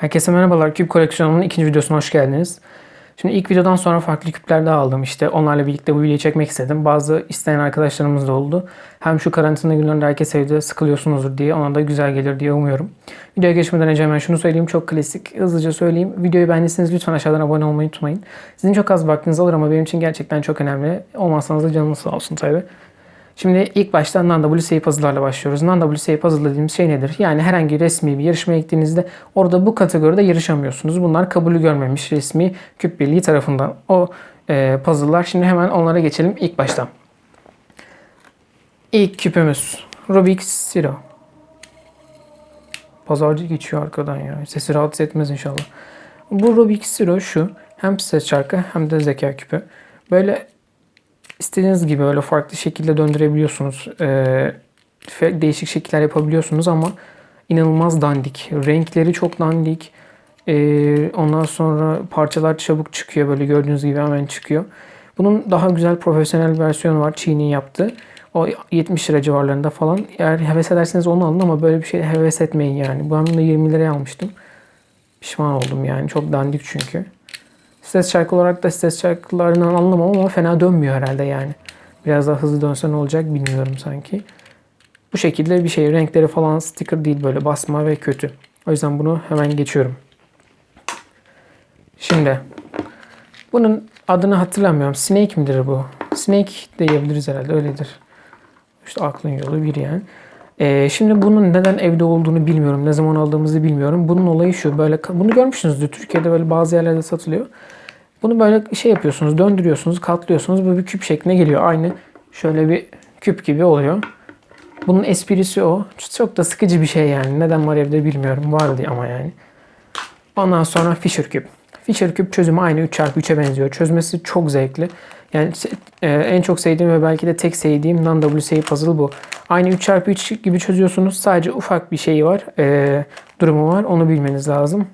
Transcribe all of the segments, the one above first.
Herkese merhabalar. Küp koleksiyonumun ikinci videosuna hoş geldiniz. Şimdi ilk videodan sonra farklı küpler de aldım. İşte onlarla birlikte bu videoyu çekmek istedim. Bazı isteyen arkadaşlarımız da oldu. Hem şu karantina günlerinde herkes evde sıkılıyorsunuzdur diye ona da güzel gelir diye umuyorum. Videoya geçmeden önce hemen şunu söyleyeyim. Çok klasik. Hızlıca söyleyeyim. Videoyu beğendiyseniz lütfen aşağıdan abone olmayı unutmayın. Sizin çok az vaktinizi alır ama benim için gerçekten çok önemli. Olmazsanız da canınız sağ olsun tabii. Şimdi ilk başta non-WCA puzzle'larla başlıyoruz. Non-WCA puzzle dediğimiz şey nedir? Yani herhangi resmi bir yarışmaya gittiğinizde orada bu kategoride yarışamıyorsunuz. Bunlar kabulü görmemiş resmi küp birliği tarafından. O e, puzzle'lar. Şimdi hemen onlara geçelim ilk başta. İlk küpümüz Rubik's Zero. Pazarcı geçiyor arkadan ya. Sesi rahatsız etmez inşallah. Bu Rubik's Zero şu. Hem ses çarkı hem de zeka küpü. Böyle istediğiniz gibi öyle farklı şekilde döndürebiliyorsunuz. Ee, değişik şekiller yapabiliyorsunuz ama inanılmaz dandik. Renkleri çok dandik. Ee, ondan sonra parçalar çabuk çıkıyor böyle gördüğünüz gibi hemen çıkıyor. Bunun daha güzel profesyonel versiyonu var Çin'in yaptığı. O 70 lira civarlarında falan. Eğer heves ederseniz onu alın ama böyle bir şey heves etmeyin yani. Ben bunu 20 liraya almıştım. Pişman oldum yani. Çok dandik çünkü. Stres şarkı olarak da stres şarkılarından anlamam ama fena dönmüyor herhalde yani. Biraz daha hızlı dönse ne olacak bilmiyorum sanki. Bu şekilde bir şey. Renkleri falan sticker değil böyle basma ve kötü. O yüzden bunu hemen geçiyorum. Şimdi bunun adını hatırlamıyorum. Snake midir bu? Snake diyebiliriz herhalde öyledir. İşte aklın yolu bir yani. Ee, şimdi bunun neden evde olduğunu bilmiyorum. Ne zaman aldığımızı bilmiyorum. Bunun olayı şu. Böyle bunu görmüşsünüzdür. Türkiye'de böyle bazı yerlerde satılıyor. Bunu böyle şey yapıyorsunuz, döndürüyorsunuz, katlıyorsunuz. Bu bir küp şekline geliyor. Aynı şöyle bir küp gibi oluyor. Bunun esprisi o. Çok da sıkıcı bir şey yani. Neden var evde bilmiyorum. Vardı ama yani. Ondan sonra Fisher küp. Fisher küp çözümü aynı 3x3'e benziyor. Çözmesi çok zevkli. Yani e, en çok sevdiğim ve belki de tek sevdiğim non-WCA puzzle bu. Aynı 3x3 gibi çözüyorsunuz. Sadece ufak bir şeyi var. E, durumu var. Onu bilmeniz lazım.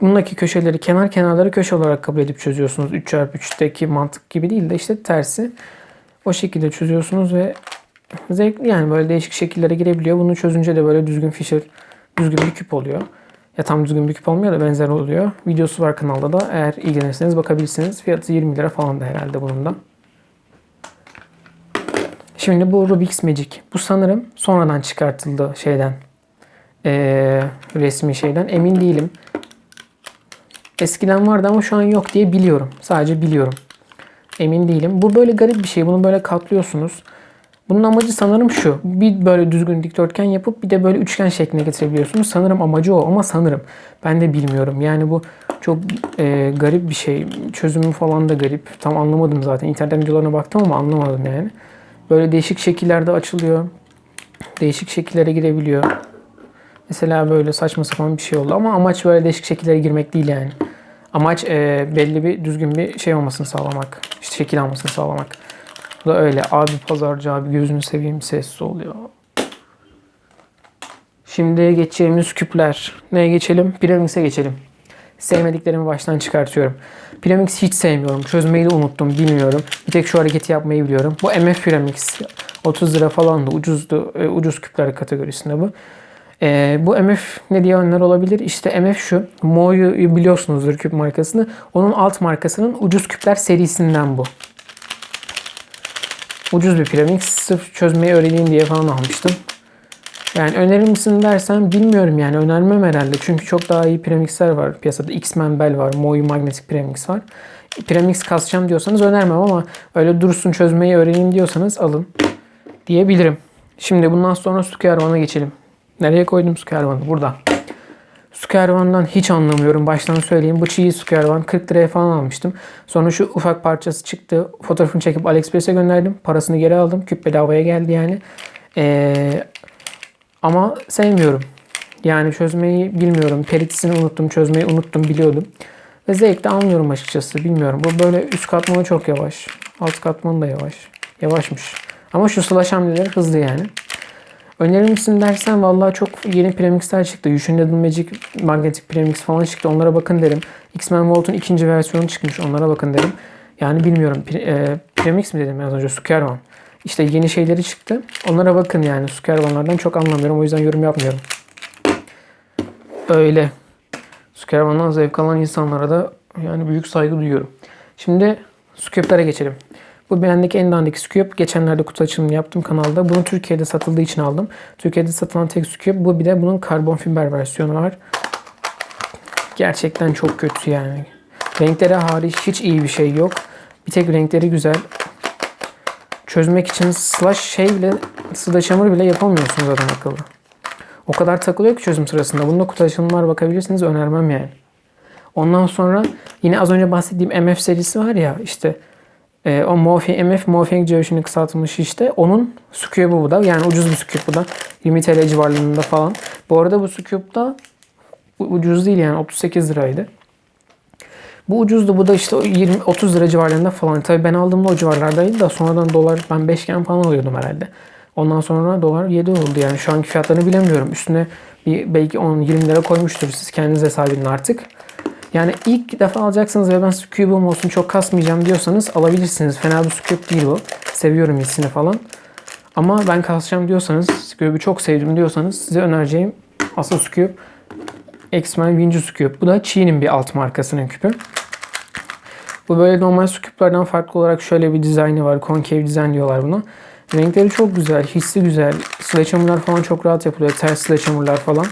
Bundaki köşeleri kenar kenarları köşe olarak kabul edip çözüyorsunuz. 3x3'teki mantık gibi değil de işte tersi. O şekilde çözüyorsunuz ve zevkli yani böyle değişik şekillere girebiliyor. Bunu çözünce de böyle düzgün Fisher, düzgün bir küp oluyor. Ya tam düzgün bir küp olmuyor da benzer oluyor. Videosu var kanalda da eğer ilgilenirseniz bakabilirsiniz. Fiyatı 20 lira falan da herhalde bunun da. Şimdi bu Rubik's Magic. Bu sanırım sonradan çıkartıldı şeyden. Ee, resmi şeyden. Emin değilim. Eskiden vardı ama şu an yok diye biliyorum. Sadece biliyorum. Emin değilim. Bu böyle garip bir şey. Bunu böyle katlıyorsunuz. Bunun amacı sanırım şu. Bir böyle düzgün dikdörtgen yapıp bir de böyle üçgen şekline getirebiliyorsunuz. Sanırım amacı o ama sanırım. Ben de bilmiyorum. Yani bu çok e, garip bir şey. Çözümü falan da garip. Tam anlamadım zaten. İnternet videolarına baktım ama anlamadım yani. Böyle değişik şekillerde açılıyor. Değişik şekillere girebiliyor. Mesela böyle saçma sapan bir şey oldu ama amaç böyle değişik şekillere girmek değil yani. Amaç e, belli bir düzgün bir şey olmasını sağlamak. İşte şekil almasını sağlamak. Bu da öyle. Abi pazarcı abi gözünü seveyim sessiz oluyor. Şimdi geçeceğimiz küpler. Neye geçelim? Piramix'e geçelim. Sevmediklerimi baştan çıkartıyorum. Piramix hiç sevmiyorum. Çözmeyi de unuttum. Bilmiyorum. Bir tek şu hareketi yapmayı biliyorum. Bu MF Piramix. 30 lira falan da ucuzdu. E, ucuz küpler kategorisinde bu. E, bu MF ne diyenler olabilir? İşte MF şu. Mo'yu biliyorsunuzdur küp markasını. Onun alt markasının ucuz küpler serisinden bu. Ucuz bir piramit. Sırf çözmeyi öğreneyim diye falan almıştım. Yani önerir misin dersen bilmiyorum yani önermem herhalde. Çünkü çok daha iyi premixler var piyasada. X-Men Bell var. Moy Magnetic Premix var. Premix kasacağım diyorsanız önermem ama öyle dursun çözmeyi öğreneyim diyorsanız alın diyebilirim. Şimdi bundan sonra su kervana geçelim. Nereye koydum su kervanı? Burada. Su kervandan hiç anlamıyorum. Baştan söyleyeyim. Bu çiğ su kervan 40 liraya falan almıştım. Sonra şu ufak parçası çıktı. Fotoğrafını çekip AliExpress'e gönderdim. Parasını geri aldım. Küp bedavaya geldi yani. Ee, ama sevmiyorum. Yani çözmeyi bilmiyorum. Peritisini unuttum. Çözmeyi unuttum. Biliyordum. Ve zevk de almıyorum açıkçası. Bilmiyorum. Bu böyle üst katmanı çok yavaş. Alt katmanı da yavaş. Yavaşmış. Ama şu slash hamleleri hızlı yani. Önerir misin dersen vallahi çok yeni premixler çıktı. Yushin Magic Magnetic Premix falan çıktı. Onlara bakın derim. X-Men Volt'un ikinci versiyonu çıkmış. Onlara bakın derim. Yani bilmiyorum. E, premix mi dedim az önce? Sukervan. İşte yeni şeyleri çıktı. Onlara bakın yani. Sukervanlardan çok anlamıyorum. O yüzden yorum yapmıyorum. Öyle. Su keravandan zevk alan insanlara da yani büyük saygı duyuyorum. Şimdi su küplara geçelim. Bu bendeki en dandik su küp. Geçenlerde kutu açılımı yaptım kanalda. Bunu Türkiye'de satıldığı için aldım. Türkiye'de satılan tek su küp. Bu bir de bunun karbon fiber versiyonu var. Gerçekten çok kötü yani. Renkleri hariç hiç iyi bir şey yok. Bir tek renkleri güzel. Çözmek için slash şey bile, slash hamur bile yapamıyorsunuz adam akıllı. O kadar takılıyor ki çözüm sırasında. Bunda kutu açılımlar bakabilirsiniz önermem yani. Ondan sonra yine az önce bahsettiğim MF serisi var ya işte e, o Morphing, MF Morphing Geotion'un kısaltılmış işte. Onun su bu da. Yani ucuz bir su bu da. 20 TL civarlarında falan. Bu arada bu su da ucuz değil yani 38 liraydı. Bu ucuzdu. Bu da işte 20 30 lira civarlarında falan. Tabii ben aldığımda o civarlardaydı da sonradan dolar ben 5 iken falan alıyordum herhalde. Ondan sonra dolar 7 oldu yani şu anki fiyatlarını bilemiyorum. Üstüne bir belki 10-20 lira koymuştur. Siz kendiniz hesap edin artık. Yani ilk defa alacaksınız ve ben kübüm olsun çok kasmayacağım diyorsanız alabilirsiniz. Fena bir küp değil bu. Seviyorum hissini falan. Ama ben kasacağım diyorsanız, kübü çok sevdim diyorsanız size önereceğim asıl küp X-Men Winju su küp. Bu da Çin'in bir alt markasının küpü. Bu böyle normal su küplerden farklı olarak şöyle bir dizaynı var. Concave dizayn diyorlar buna. Renkleri çok güzel, hissi güzel. Sledgehammer'lar falan çok rahat yapılıyor. Ters sledgehammer'lar falan.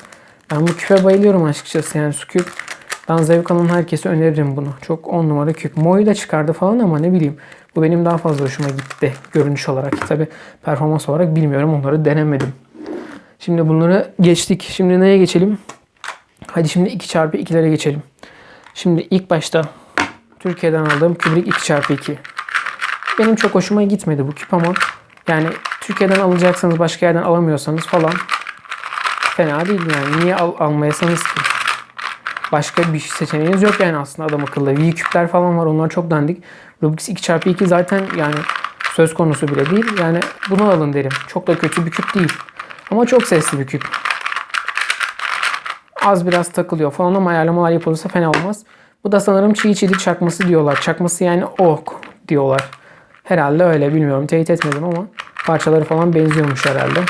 Ben bu küpe bayılıyorum açıkçası. Yani su küp ben zevk alan herkese öneririm bunu. Çok on numara küp. Moyu da çıkardı falan ama ne bileyim. Bu benim daha fazla hoşuma gitti görünüş olarak. Tabi performans olarak bilmiyorum. Onları denemedim. Şimdi bunları geçtik. Şimdi neye geçelim? Hadi şimdi 2x2'lere geçelim. Şimdi ilk başta Türkiye'den aldığım Kubrick 2x2. Benim çok hoşuma gitmedi bu küp ama yani Türkiye'den alacaksanız başka yerden alamıyorsanız falan fena değil yani. Niye al almayasanız ki? Başka bir seçeneğiniz yok yani aslında adam akıllı. V küpler falan var onlar çok dandik. Rubik's 2x2 zaten yani söz konusu bile değil. Yani bunu alın derim. Çok da kötü bir küp değil. Ama çok sesli bir küp. Az biraz takılıyor falan ama ayarlamalar yapılırsa fena olmaz. Bu da sanırım çiğ çiğlik çakması diyorlar. Çakması yani ok diyorlar. Herhalde öyle bilmiyorum. Teyit etmedim ama parçaları falan benziyormuş herhalde.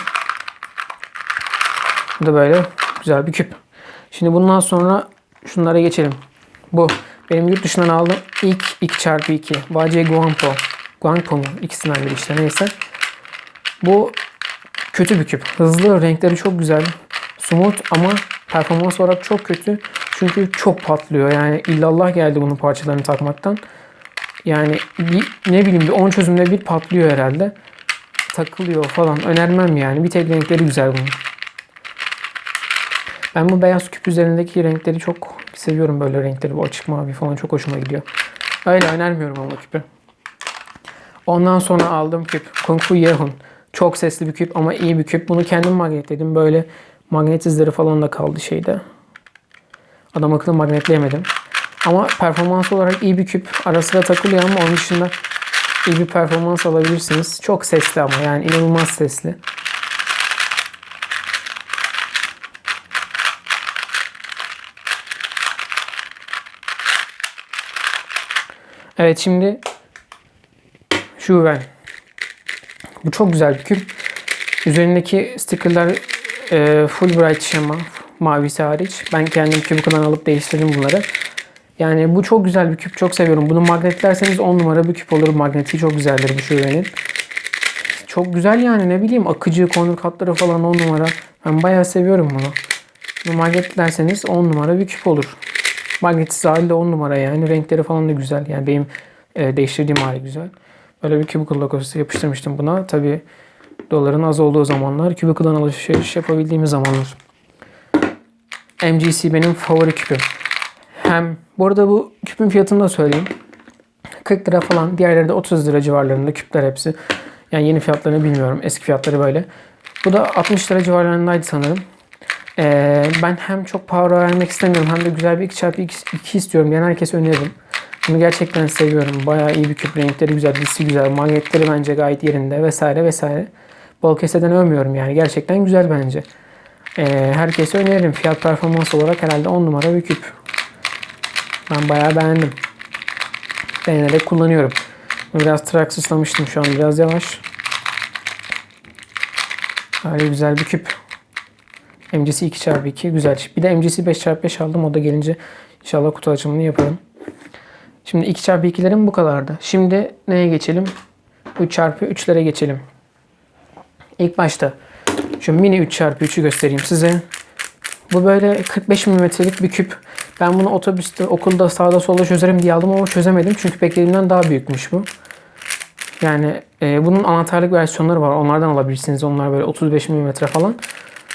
Bu da böyle güzel bir küp. Şimdi bundan sonra şunlara geçelim. Bu benim yurt dışından aldığım ilk 2x2 Vajay Guangpo. Guangpo mu? İkisinden biri işte neyse. Bu kötü bir küp. Hızlı, renkleri çok güzel. Smooth ama performans olarak çok kötü. Çünkü çok patlıyor. Yani illallah geldi bunun parçalarını takmaktan. Yani bir, ne bileyim bir 10 çözümde bir patlıyor herhalde. Takılıyor falan. Önermem yani. Bir tek renkleri güzel bunun. Ben bu beyaz küp üzerindeki renkleri çok seviyorum böyle renkleri. Bu açık mavi falan çok hoşuma gidiyor. Öyle önermiyorum ama küpü. Ondan sonra aldığım küp Kung Fu Yehun. Çok sesli bir küp ama iyi bir küp. Bunu kendim magnetledim. Böyle magnet izleri falan da kaldı şeyde. Adam akıllı magnetleyemedim. Ama performans olarak iyi bir küp. Ara sıra takılıyor ama onun dışında iyi bir performans alabilirsiniz. Çok sesli ama yani inanılmaz sesli. Evet şimdi Juven. Bu çok güzel bir küp. Üzerindeki stickerlar e, full bright şema. Mavisi hariç. Ben kendim kübükadan alıp değiştirdim bunları. Yani bu çok güzel bir küp. Çok seviyorum. Bunu magnetlerseniz 10 numara bir küp olur. Magneti çok güzeldir bu Juven'in. Çok güzel yani ne bileyim akıcı konur katları falan 10 numara. Ben bayağı seviyorum bunu. Bunu magnetlerseniz 10 numara bir küp olur. Magnetsiz hali de 10 numara yani. Renkleri falan da güzel. Yani benim e, değiştirdiğim hali güzel. Böyle bir Cubicle logosu yapıştırmıştım buna. Tabi doların az olduğu zamanlar. Cubicle'dan alışveriş yapabildiğimiz zamanlar. MGC benim favori küpüm. Hem bu arada bu küpün fiyatını da söyleyeyim. 40 lira falan. Diğerleri de 30 lira civarlarında küpler hepsi. Yani yeni fiyatlarını bilmiyorum. Eski fiyatları böyle. Bu da 60 lira civarlarındaydı sanırım. Ee, ben hem çok para vermek istemiyorum hem de güzel bir 2x2 istiyorum. Yani herkese öneririm. Bunu gerçekten seviyorum. Bayağı iyi bir küp. Renkleri güzel, disi güzel. Magnetleri bence gayet yerinde vesaire vesaire. Bol keseden övmüyorum yani. Gerçekten güzel bence. Ee, herkese öneririm. Fiyat performans olarak herhalde 10 numara bir küp. Ben bayağı beğendim. Beğenerek kullanıyorum. Biraz track ıslamıştım şu an. Biraz yavaş. Böyle güzel bir küp. MC'si 2x2 güzel. Bir de MC'si 5x5 aldım. O da gelince inşallah kutu açımını yaparım. Şimdi 2x2'lerim bu kadardı. Şimdi neye geçelim? 3x3'lere geçelim. İlk başta şu mini 3x3'ü göstereyim size. Bu böyle 45 milimetrelik bir küp. Ben bunu otobüste, okulda, sağda solda çözerim diye aldım ama çözemedim. Çünkü beklediğimden daha büyükmüş bu. Yani e, bunun anahtarlık versiyonları var. Onlardan alabilirsiniz. Onlar böyle 35 mm falan.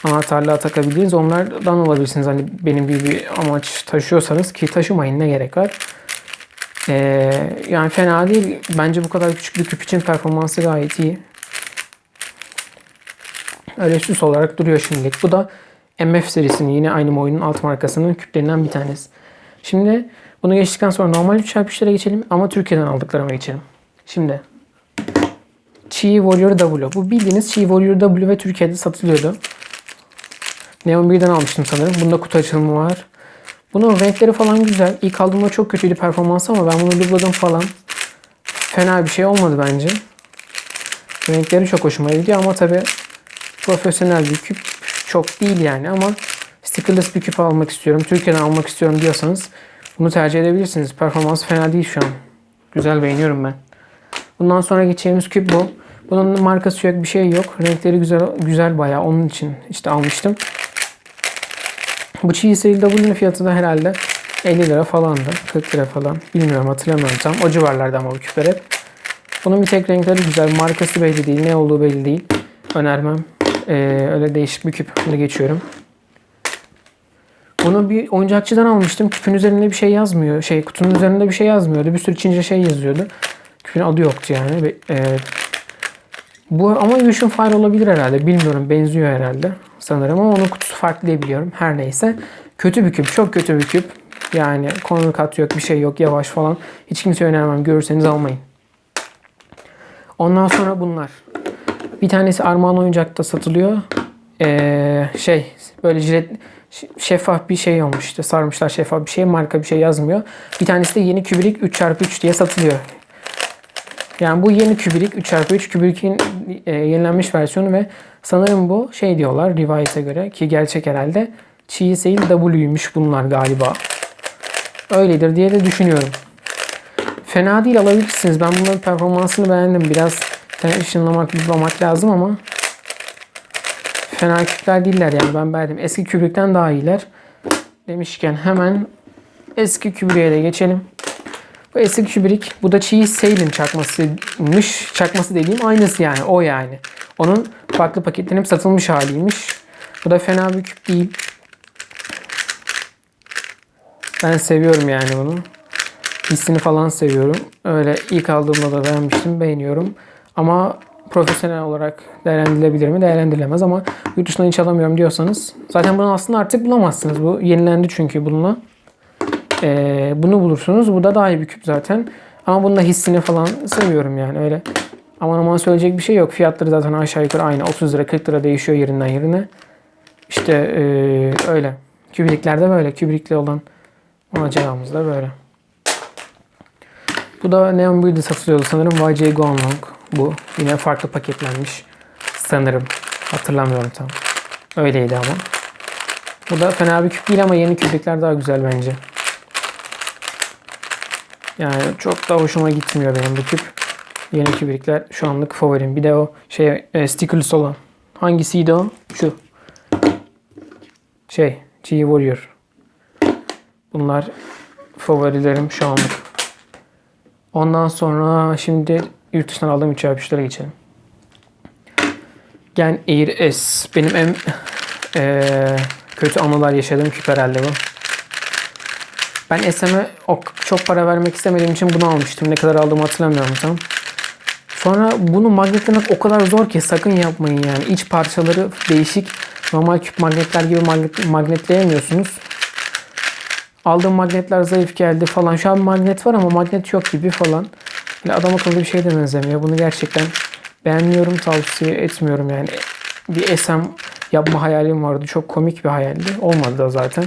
Anahtarlığa takabildiğiniz onlardan alabilirsiniz. Hani benim gibi bir amaç taşıyorsanız ki taşımayın ne gerek var. E, yani fena değil. Bence bu kadar küçük bir küp için performansı gayet iyi. Öyle süs olarak duruyor şimdilik. Bu da MF serisinin yine aynı oyunun alt markasının küplerinden bir tanesi. Şimdi bunu geçtikten sonra normal 3x3'lere geçelim ama Türkiye'den aldıklarıma geçelim. Şimdi Chi Warrior W. Bu bildiğiniz Chi Warrior W ve Türkiye'de satılıyordu. Neon 1'den almıştım sanırım. Bunda kutu açılımı var. Bunun renkleri falan güzel. İlk aldığımda çok kötüydü performansı ama ben bunu dubladım falan. Fena bir şey olmadı bence. Renkleri çok hoşuma gidiyor ama tabi profesyonel bir küp çok değil yani ama stickerless bir küp almak istiyorum. Türkiye'den almak istiyorum diyorsanız bunu tercih edebilirsiniz. Performansı fena değil şu an. Güzel beğeniyorum ben. Bundan sonra geçeceğimiz küp bu. Bunun markası yok, bir şey yok. Renkleri güzel güzel bayağı. Onun için işte almıştım. Bu Cheese Sale W'nin fiyatı da herhalde 50 lira falandı. 40 lira falan. Bilmiyorum hatırlamıyorum tam. O civarlarda ama bu küpler hep. Bunun bir tek renkleri güzel. Markası belli değil. Ne olduğu belli değil. Önermem. Ee, öyle değişik bir küp. Bunu geçiyorum. Bunu bir oyuncakçıdan almıştım. Küpün üzerinde bir şey yazmıyor. Şey kutunun üzerinde bir şey yazmıyordu. Bir sürü Çince şey yazıyordu. Küpün adı yoktu yani. Ve, e, bu ama Vision Fire olabilir herhalde. Bilmiyorum. Benziyor herhalde. Sanırım ama onun kutusu farklı diye biliyorum. Her neyse. Kötü bir küp. Çok kötü bir küp. Yani konu kat yok. Bir şey yok. Yavaş falan. Hiç kimseye önermem. Görürseniz almayın. Ondan sonra bunlar. Bir tanesi Armağan Oyuncak'ta satılıyor. Ee, şey böyle jilet şeffaf bir şey olmuş işte sarmışlar şeffaf bir şey marka bir şey yazmıyor. Bir tanesi de yeni kübrik 3x3 diye satılıyor. Yani bu yeni kübrik 3x3 kübrikin e, yenilenmiş versiyonu ve sanırım bu şey diyorlar rivayete göre ki gerçek herhalde Chi Sail W'ymiş bunlar galiba. Öyledir diye de düşünüyorum. Fena değil alabilirsiniz. Ben bunların performansını beğendim. Biraz ışınlamak, buzlamak lazım ama fena küpler değiller yani ben beğendim. Eski kübrikten daha iyiler. Demişken hemen eski kübriğe de geçelim. Bu eski kübrik. Bu da Cheese Sail'in çakmasıymış. Çakması dediğim aynısı yani. O yani. Onun farklı paketlenip satılmış haliymiş. Bu da fena bir küp değil. Ben seviyorum yani bunu. Hissini falan seviyorum. Öyle ilk aldığımda da beğenmiştim. Beğeniyorum. Ama profesyonel olarak değerlendirilebilir mi? Değerlendirilemez ama yurt dışından hiç alamıyorum diyorsanız zaten bunu aslında artık bulamazsınız. Bu yenilendi çünkü bununla. Ee, bunu bulursunuz. Bu da daha iyi bir küp zaten. Ama bunun da hissini falan seviyorum yani öyle. Aman aman söyleyecek bir şey yok. Fiyatları zaten aşağı yukarı aynı. 30 lira 40 lira değişiyor yerinden yerine. İşte ee, öyle. Kübriklerde böyle. Kübrikli olan maceramız da böyle. Bu da Neon 1'de satılıyordu sanırım. YJ Guanlong bu. Yine farklı paketlenmiş. Sanırım. Hatırlamıyorum tam. Öyleydi ama. Bu da fena bir küp değil ama yeni kübikler daha güzel bence. Yani çok da hoşuma gitmiyor benim bu küp. Yeni kübikler şu anlık favorim. Bir de o şey e, stickerless olan. Hangisiydi o? Şu. Şey. G Warrior. Bunlar favorilerim şu anlık. Ondan sonra şimdi yurt dışından aldığım 3 yapışlara geçelim. Gen Air S. Benim en e, kötü anılar yaşadığım küp herhalde bu. Ben SM'e çok para vermek istemediğim için bunu almıştım. Ne kadar aldığımı hatırlamıyorum tam. Sonra bunu magnetlemek o kadar zor ki sakın yapmayın yani. İç parçaları değişik. Normal küp magnetler gibi magnet, magnetleyemiyorsunuz. Aldığım magnetler zayıf geldi falan. Şu an magnet var ama magnet yok gibi falan. Böyle adam akıllı bir şey de benzemiyor. Bunu gerçekten beğenmiyorum, tavsiye etmiyorum yani. Bir SM yapma hayalim vardı. Çok komik bir hayaldi. Olmadı da zaten.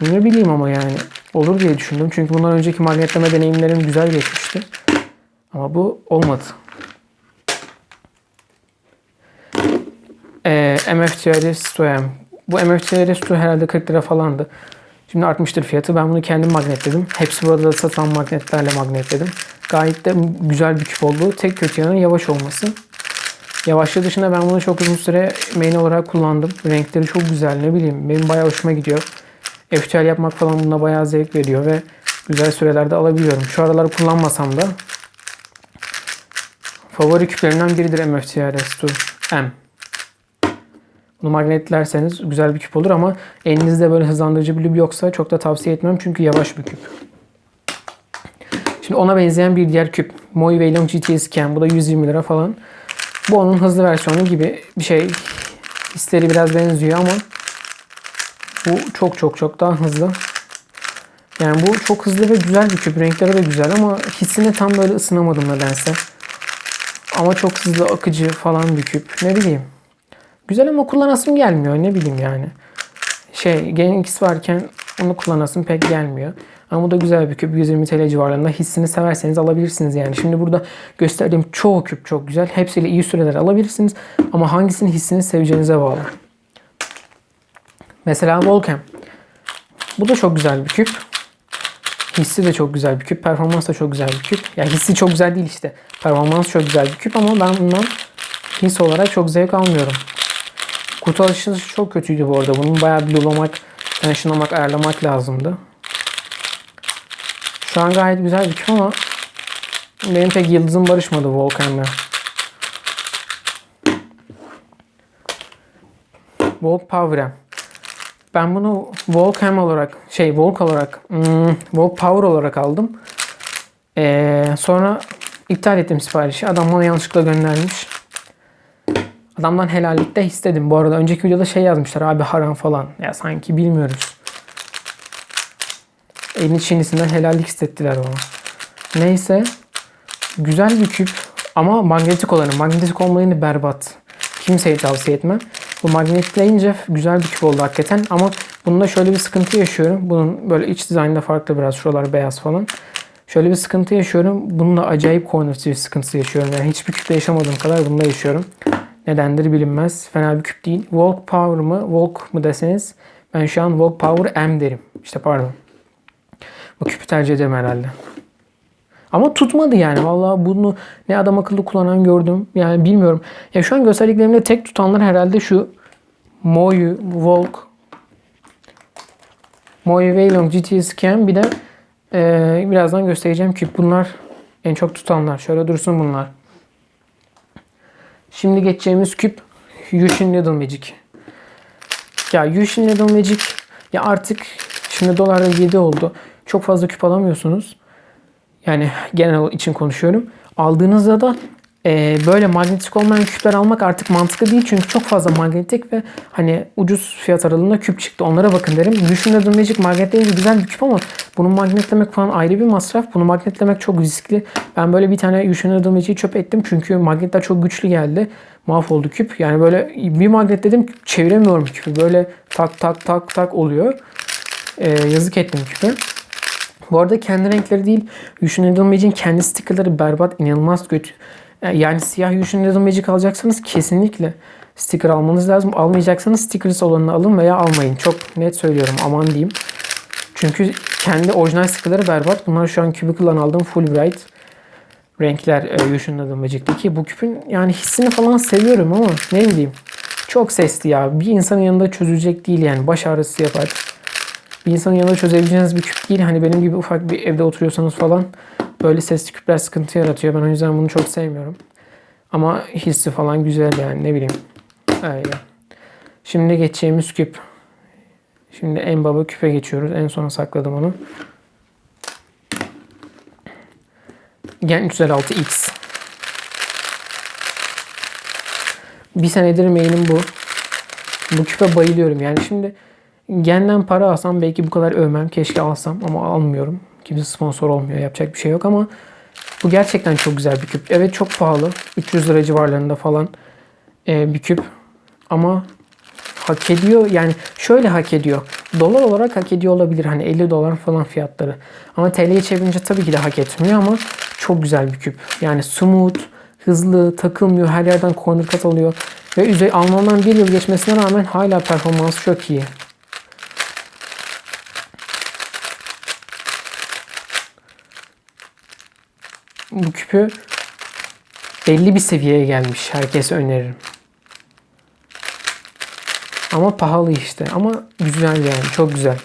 Ne bileyim ama yani. Olur diye düşündüm. Çünkü bundan önceki magnetleme deneyimlerim güzel geçmişti. Ama bu olmadı. Ee, MF Thierry Stoyam Bu MFT Resto herhalde 40 lira falandı. Şimdi artmıştır fiyatı. Ben bunu kendim magnetledim. Hepsi burada da satılan magnetlerle magnetledim. Gayet de güzel bir küp oldu. Tek kötü yanı yavaş olması. Yavaşlığı dışında ben bunu çok uzun süre main olarak kullandım. Renkleri çok güzel ne bileyim. Benim bayağı hoşuma gidiyor. FTL yapmak falan buna bayağı zevk veriyor ve güzel sürelerde alabiliyorum. Şu aralar kullanmasam da favori küplerimden biridir MFTRS 2 M. Bunu magnetlerseniz güzel bir küp olur ama elinizde böyle hızlandırıcı bir lüb yoksa çok da tavsiye etmem çünkü yavaş bir küp. Şimdi ona benzeyen bir diğer küp. Moi Weilong GTS Cam. Bu da 120 lira falan. Bu onun hızlı versiyonu gibi bir şey. Hisleri biraz benziyor ama bu çok çok çok daha hızlı. Yani bu çok hızlı ve güzel bir küp. Renkleri de güzel ama hissine tam böyle ısınamadım nedense. Ama çok hızlı akıcı falan bir küp. Ne bileyim. Güzel ama kullanasım gelmiyor. Ne bileyim yani. Şey Gen X varken onu kullanasım pek gelmiyor. Ama bu da güzel bir küp. 120 TL civarlarında. Hissini severseniz alabilirsiniz yani. Şimdi burada gösterdiğim çoğu küp çok güzel. Hepsiyle iyi süreler alabilirsiniz. Ama hangisini hissini seveceğinize bağlı. Mesela Volcam. Bu da çok güzel bir küp. Hissi de çok güzel bir küp. Performans da çok güzel bir küp. Yani hissi çok güzel değil işte. Performans çok güzel bir küp ama ben bundan his olarak çok zevk almıyorum. Alışverişi çok kötüydü bu arada. Bunu bayağı bir lulamak, şınamak, ayarlamak lazımdı. Şu an gayet güzel bir ama benim pek yıldızım barışmadı Volkan'la. Volk Power'e. Ben bunu Volcam olarak, şey Volk olarak, hmm, Volk Power olarak aldım. Ee, sonra iptal ettim siparişi. Adam bana yanlışlıkla göndermiş. Adamdan helallik de istedim. Bu arada önceki videoda şey yazmışlar abi haram falan. Ya sanki bilmiyoruz. Elin çinisinden helallik istettiler ona. Neyse. Güzel bir küp ama magnetik olanı. Magnetik olmayanı berbat. Kimseye tavsiye etmem. Bu magnetleyince güzel bir küp oldu hakikaten ama bunda şöyle bir sıkıntı yaşıyorum. Bunun böyle iç dizaynında farklı biraz. Şuralar beyaz falan. Şöyle bir sıkıntı yaşıyorum. Bununla acayip kornatif sıkıntısı yaşıyorum. Yani hiçbir küpte yaşamadığım kadar bunda yaşıyorum. Nedendir bilinmez. Fena bir küp değil. Walk Power mı? Walk mu deseniz ben şu an Walk Power M derim. İşte pardon. Bu küpü tercih ederim herhalde. Ama tutmadı yani. Vallahi bunu ne adam akıllı kullanan gördüm. Yani bilmiyorum. Ya şu an gösterdiklerimde tek tutanlar herhalde şu Moyu, Volk, Moyu Weilong GTS Cam bir de ee, birazdan göstereceğim ki bunlar en çok tutanlar. Şöyle dursun bunlar. Şimdi geçeceğimiz küp Yushin Needle Magic. Ya Yushin Needle Magic ya artık şimdi dolarda 7 oldu. Çok fazla küp alamıyorsunuz. Yani genel için konuşuyorum. Aldığınızda da e, böyle magnetik olmayan küpler almak artık mantıklı değil. Çünkü çok fazla magnetik ve hani ucuz fiyat aralığında küp çıktı. Onlara bakın derim. Düşünürdüm Magic magnetleyince güzel bir küp ama bunu magnetlemek falan ayrı bir masraf. Bunu magnetlemek çok riskli. Ben böyle bir tane Yushinodo Magic'i çöp ettim. Çünkü magnetler çok güçlü geldi. Mahvoldu küp. Yani böyle bir magnetledim çeviremiyorum küpü. Böyle tak tak tak tak oluyor. E, yazık ettim küpü. Bu arada kendi renkleri değil. Yushinodo Magic'in kendi stickerları berbat, inanılmaz kötü. Yani siyah Yushun Little Magic alacaksanız kesinlikle sticker almanız lazım. Almayacaksanız stickerless olanını alın veya almayın. Çok net söylüyorum aman diyeyim. Çünkü kendi orijinal stickerları berbat. Bunlar şu an Cubicle'dan aldığım Full Bright renkler e, Yushun Little Magic'teki. Bu küpün yani hissini falan seviyorum ama ne bileyim. Çok sesli ya. Bir insanın yanında çözülecek değil yani. Baş ağrısı yapar. Bir insanın yanında çözebileceğiniz bir küp değil. Hani benim gibi ufak bir evde oturuyorsanız falan Böyle sesli küpler sıkıntı yaratıyor. Ben o yüzden bunu çok sevmiyorum. Ama hissi falan güzel yani ne bileyim. Öyle. Şimdi geçeceğimiz küp. Şimdi en baba küpe geçiyoruz. En sona sakladım onu. Gen 306X. Bir senedir mailim bu. Bu küpe bayılıyorum. Yani şimdi Gen'den para alsam belki bu kadar övmem. Keşke alsam ama almıyorum. Kimse sponsor olmuyor. Yapacak bir şey yok ama bu gerçekten çok güzel bir küp. Evet çok pahalı. 300 lira civarlarında falan e, bir küp. Ama hak ediyor. Yani şöyle hak ediyor. Dolar olarak hak ediyor olabilir. Hani 50 dolar falan fiyatları. Ama TL'ye çevirince tabii ki de hak etmiyor ama çok güzel bir küp. Yani smooth, hızlı, takılmıyor, her yerden corner cut alıyor. Ve üzeri almandan bir yıl geçmesine rağmen hala performansı çok iyi. Bu küpü belli bir seviyeye gelmiş. Herkese öneririm. Ama pahalı işte. Ama güzel yani. Çok güzel.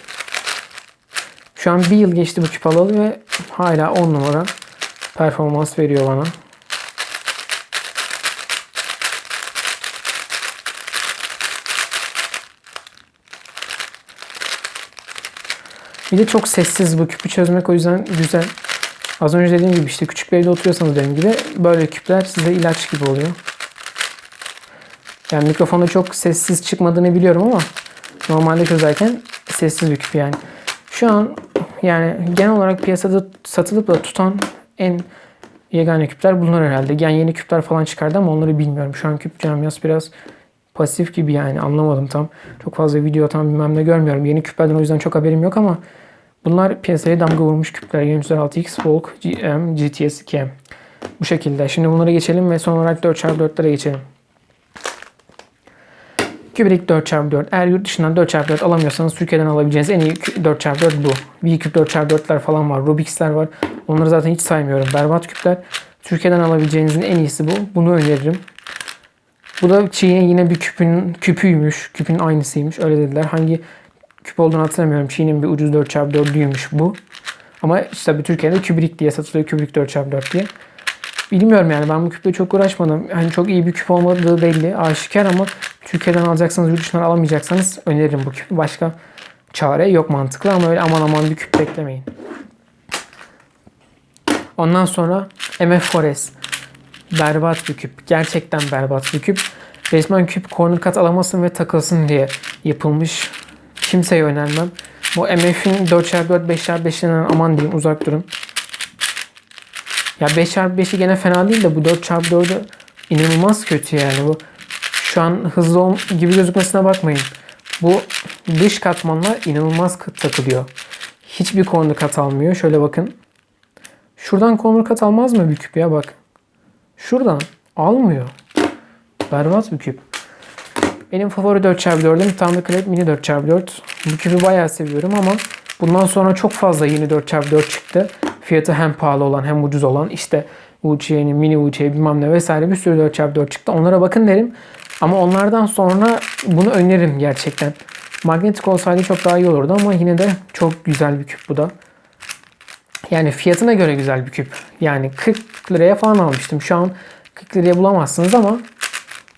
Şu an bir yıl geçti bu küp alalı ve hala 10 numara performans veriyor bana. Bir de çok sessiz bu küpü çözmek o yüzden güzel. Az önce dediğim gibi işte küçük bir evde oturuyorsanız benim gibi böyle küpler size ilaç gibi oluyor. Yani mikrofonda çok sessiz çıkmadığını biliyorum ama normalde çözerken sessiz bir küp yani. Şu an yani genel olarak piyasada satılıp da tutan en yegane küpler bunlar herhalde. Yani yeni küpler falan çıkardı ama onları bilmiyorum. Şu an küp camiası biraz pasif gibi yani anlamadım tam. Çok fazla video tam bilmem ne görmüyorum. Yeni küplerden o yüzden çok haberim yok ama bunlar piyasaya damga vurmuş küpler. 706X Volk GM GTS 2M. Bu şekilde. Şimdi bunlara geçelim ve son olarak 4x4'lere geçelim. Kubrick 4x4. Eğer yurt dışından 4x4 alamıyorsanız Türkiye'den alabileceğiniz en iyi 4x4 bu. V-Cube 4x4'ler falan var. Rubix'ler var. Onları zaten hiç saymıyorum. Berbat küpler. Türkiye'den alabileceğinizin en iyisi bu. Bunu öneririm. Bu da Çin'in yine bir küpün küpüymüş. Küpün aynısıymış. Öyle dediler. Hangi küp olduğunu hatırlamıyorum. Çin'in bir ucuz 4x4'lüymüş bu. Ama işte bir Türkiye'de Kubrick diye satılıyor. Kubrick 4x4 diye. Bilmiyorum yani ben bu küple çok uğraşmadım. Hani çok iyi bir küp olmadığı belli, aşikar ama Türkiye'den alacaksanız, yurt dışından alamayacaksanız öneririm bu küpü. Başka çare yok mantıklı ama öyle aman aman bir küp beklemeyin. Ondan sonra MF Forest. Berbat bir küp. Gerçekten berbat bir küp. Resmen küp corner cut alamasın ve takılsın diye yapılmış. Kimseye önermem. Bu MF'in 4x4, 5x5'lerinden aman diyeyim uzak durun. Ya 5x5'i gene fena değil de bu 4x4'ü inanılmaz kötü yani bu. Şu an hızlı gibi gözükmesine bakmayın. Bu dış katmanlar inanılmaz takılıyor. Hiçbir corner cut almıyor. Şöyle bakın. Şuradan corner cut almaz mı bir küp ya bak. Şuradan almıyor. Berbat bir küp. Benim favori 4x4'üm Thunderclap Mini 4x4. Bu küpü bayağı seviyorum ama bundan sonra çok fazla yeni 4x4 çıktı. Fiyatı hem pahalı olan hem ucuz olan işte UC'nin, Mini UC bilmem ne vesaire bir sürü 4x4 çıktı. Onlara bakın derim. Ama onlardan sonra bunu öneririm gerçekten. Magnetik olsaydı çok daha iyi olurdu ama yine de çok güzel bir küp bu da. Yani fiyatına göre güzel bir küp. Yani 40 liraya falan almıştım. Şu an 40 liraya bulamazsınız ama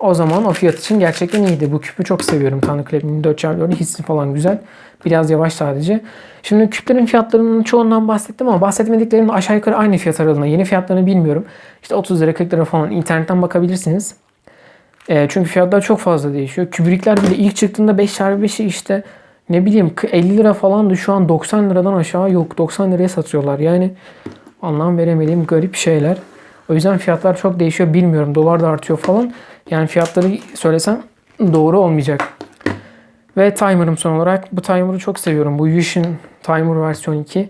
o zaman o fiyat için gerçekten iyiydi. Bu küpü çok seviyorum. Tanrı Klep'in 4x4'ün hissi falan güzel. Biraz yavaş sadece. Şimdi küplerin fiyatlarının çoğundan bahsettim ama bahsetmediklerim de aşağı yukarı aynı fiyat aralığında. Yeni fiyatlarını bilmiyorum. İşte 30 lira 40 lira falan internetten bakabilirsiniz. E, çünkü fiyatlar çok fazla değişiyor. Kübrikler bile ilk çıktığında 5x5'i işte ne bileyim 50 lira falandı. Şu an 90 liradan aşağı yok. 90 liraya satıyorlar. Yani anlam veremediğim garip şeyler. O yüzden fiyatlar çok değişiyor. Bilmiyorum. Dolar da artıyor falan. Yani fiyatları söylesem doğru olmayacak. Ve timer'ım son olarak. Bu timer'ı çok seviyorum. Bu Yushin Timer versiyon 2.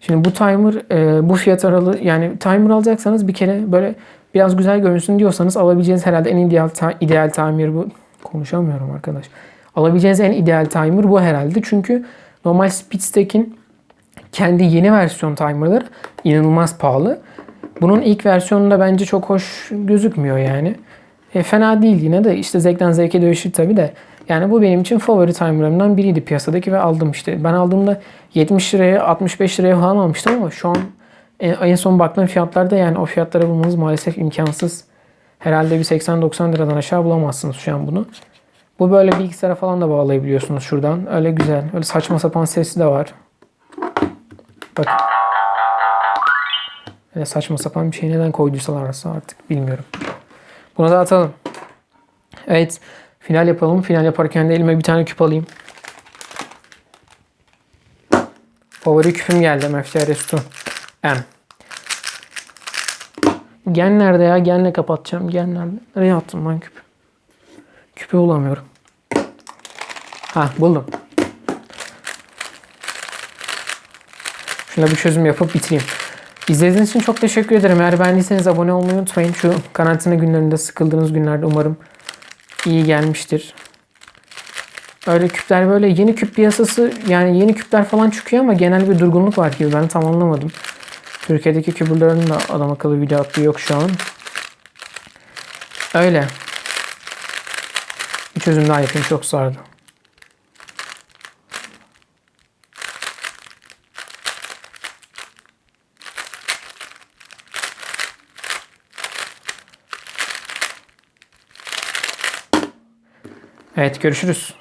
Şimdi bu timer e, bu fiyat aralığı yani timer alacaksanız bir kere böyle biraz güzel görünsün diyorsanız alabileceğiniz herhalde en ideal ta- ideal timer bu. Konuşamıyorum arkadaş. Alabileceğiniz en ideal timer bu herhalde. Çünkü normal Speedstack'in kendi yeni versiyon timerları inanılmaz pahalı. Bunun ilk versiyonunda bence çok hoş gözükmüyor yani. E, fena değil yine de işte zevkten zevke değişir tabi de. Yani bu benim için favori timerlarımdan biriydi piyasadaki ve aldım işte. Ben aldığımda 70 liraya 65 liraya falan almıştım ama şu an en, en son baktığım fiyatlarda yani o fiyatları bulmanız maalesef imkansız. Herhalde bir 80-90 liradan aşağı bulamazsınız şu an bunu. Bu böyle bilgisayara falan da bağlayabiliyorsunuz şuradan. Öyle güzel. Öyle saçma sapan sesi de var. Bakın. Öyle saçma sapan bir şey neden koyduysalarsa artık bilmiyorum. Bunu da atalım. Evet. Final yapalım. Final yaparken de elime bir tane küp alayım. Favori küpüm geldi. MFTRS2 M. Gen nerede ya? Genle kapatacağım. Gen nerede? Nereye attım lan küpü? Küpü bulamıyorum. Ha buldum. Şuna bir çözüm yapıp bitireyim. İzlediğiniz için çok teşekkür ederim. Eğer beğendiyseniz abone olmayı unutmayın. Şu karantina günlerinde sıkıldığınız günlerde umarım iyi gelmiştir. Öyle küpler böyle yeni küp piyasası yani yeni küpler falan çıkıyor ama genel bir durgunluk var gibi ben tam anlamadım. Türkiye'deki kübürlerin de adam akıllı video attığı yok şu an. Öyle. Bir çözüm daha yapayım çok sardı. Evet görüşürüz.